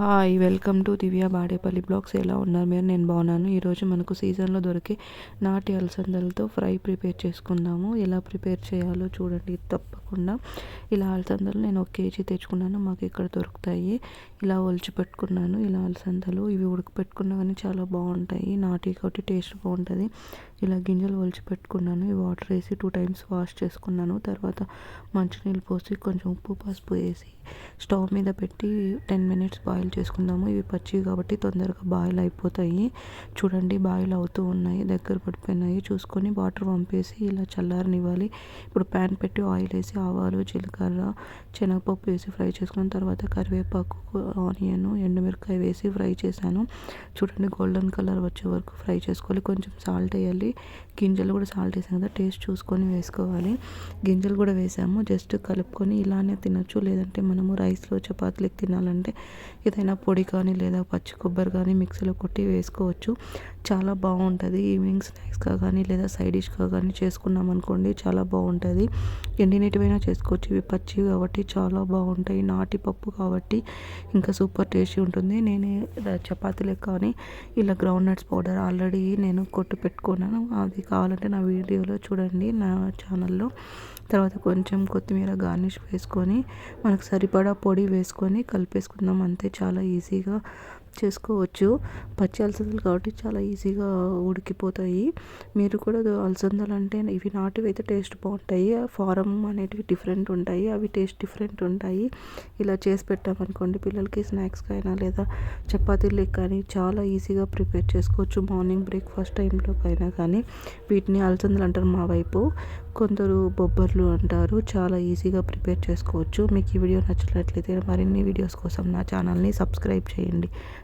Hi welcome to Divya Badepalli vlogs ఎలా ఉన్నారు మీరు? నేను బాగున్నాను. ఈరోజు మనకు సీజన్లో దొరికే నాటి అలసందలతో ఫ్రై ప్రిపేర్ చేసుకుందాము. ఎలా ప్రిపేర్ చేయాలో చూడండి తప్పకుండా. ఇలా అలసందలు నేను ఒక కేజీ తెచ్చుకున్నాను. మాకు ఇక్కడ దొరుకుతాయి. ఇలా ఒలిచి పెట్టుకున్నాను. ఇలా అలసందలు ఇవి ఉడకపెట్టుకున్నా కానీ చాలా బాగుంటాయి. నాటి కాబట్టి టేస్ట్ బాగుంటుంది. ఇలా గింజలు ఒలిచి పెట్టుకున్నాను. ఈ వాటర్ వేసి టూ టైమ్స్ వాష్ చేసుకున్నాను. తర్వాత మంచినీళ్ళు పోసి కొంచెం ఉప్పు పసుపు వేసి స్టవ్ మీద పెట్టి టెన్ మినిట్స్ బాయిల్ చేసుకుందాము. ఇవి పచ్చివి కాబట్టి తొందరగా బాయిల్ అయిపోతాయి. చూడండి బాయిల్ అవుతూ ఉన్నాయి. దగ్గర పడిపోయినాయి. చూసుకొని వాటర్ పంపేసి ఇలా చల్లారనివ్వాలి. ఇప్పుడు ప్యాన్ పెట్టి ఆయిల్ వేసి ఆవాలు జీలకర్ర శనగపప్పు వేసి ఫ్రై చేసుకున్న తర్వాత కరివేపాకు ఆనియన్ ఎండుమిరకాయ వేసి ఫ్రై చేశాను. చూడండి గోల్డెన్ కలర్ వచ్చే వరకు ఫ్రై చేసుకోవాలి. కొంచెం సాల్ట్ వేయాలి. గింజలు కూడా సాల్ట్ వేసాం కదా టేస్ట్ చూసుకొని వేసుకోవాలి. గింజలు కూడా వేసాము. జస్ట్ కలుపుకొని ఇలానే తినొచ్చు. లేదంటే మనము రైస్లో చపాతీలకు తినాలంటే ఏదైనా పొడి కానీ లేదా పచ్చి కొబ్బరి కానీ మిక్సీలో కొట్టి వేసుకోవచ్చు. చాలా బాగుంటుంది. ఈవినింగ్ స్నాక్స్గా కానీ లేదా సైడ్ డిష్గా కానీ చేసుకున్నాం అనుకోండి చాలా బాగుంటుంది. ఎండినటివైనా చేసుకోవచ్చు. ఇవి పచ్చి కాబట్టి చాలా బాగుంటాయి. నాటి పప్పు కాబట్టి ఇంకా సూపర్ టేస్టీ ఉంటుంది. నేను చపాతీలకు కానీ ఇలా గ్రౌండ్ నట్స్ పౌడర్ ఆల్రెడీ నేను కొట్టు పెట్టుకున్నాను. అది కావాలంటే నా వీడియోలో చూడండి. నా ఛానల్లో తర్వాత కొంచెం కొత్తిమీర గార్నిష్ వేసుకొని మనకు సరిపడా పొడి వేసుకొని కలిపేసుకుందాం. అంతే చాలా. చాలా ఈజీగా చేసుకోవచ్చు. పచ్చి అలసందలు కాబట్టి చాలా ఈజీగా ఉడికిపోతాయి. మీరు కూడా అలసందలు అంటే ఇవి నాటివి అయితే టేస్ట్ బాగుంటాయి. ఫారం అనేటివి డిఫరెంట్ ఉంటాయి. అవి టేస్ట్ డిఫరెంట్ ఉంటాయి. ఇలా చేసి పెట్టామనుకోండి పిల్లలకి స్నాక్స్కి అయినా లేదా చపాతీలకు కానీ చాలా ఈజీగా ప్రిపేర్ చేసుకోవచ్చు. మార్నింగ్ బ్రేక్ఫాస్ట్ టైంలోకి అయినా కానీ. వీటిని అలసందలు అంటారు మా వైపు. కొందరు బొబ్బర్లు అంటారు. చాలా ఈజీగా ప్రిపేర్ చేసుకోవచ్చు. మీకు ఈ వీడియో నచ్చినట్లయితే మరిన్ని వీడియోస్ కోసం నా ఛానల్ని సబ్స్క్రైబ్ చేయండి.